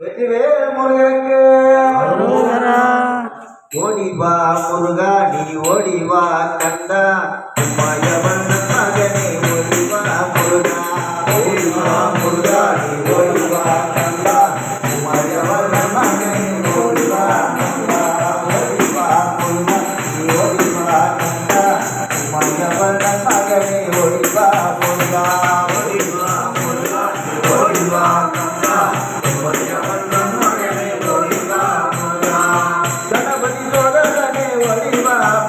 வெற்றிவேல் முருகனுக்கு ஓடி வா முருகா நீ ஓடி வா கந்தா மயவன் மகனே ஓடி வா முருகா ஓடி வா முருகா நீ ஓடி வா கந்தா மயவன் மகனே ஓடி வா கந்தா ஓடி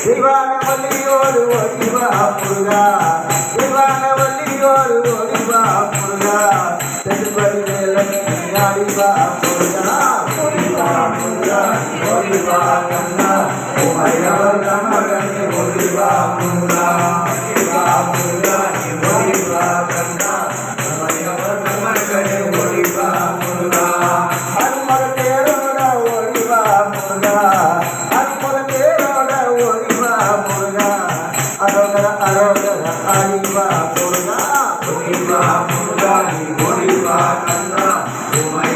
ಶಿವನ ಬಲಿಯೋರು Shiva ಅಪುರ Hari Baba, Hari Baba, Hari Baba, Hari Baba, Hari Baba,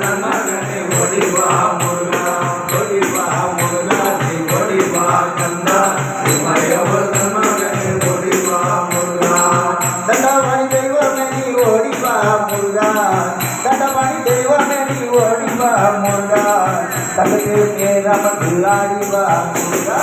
கடமணி Deivamani ஓடிவா முருகா. தகதே நமக்கு ஆடிவா முருகா.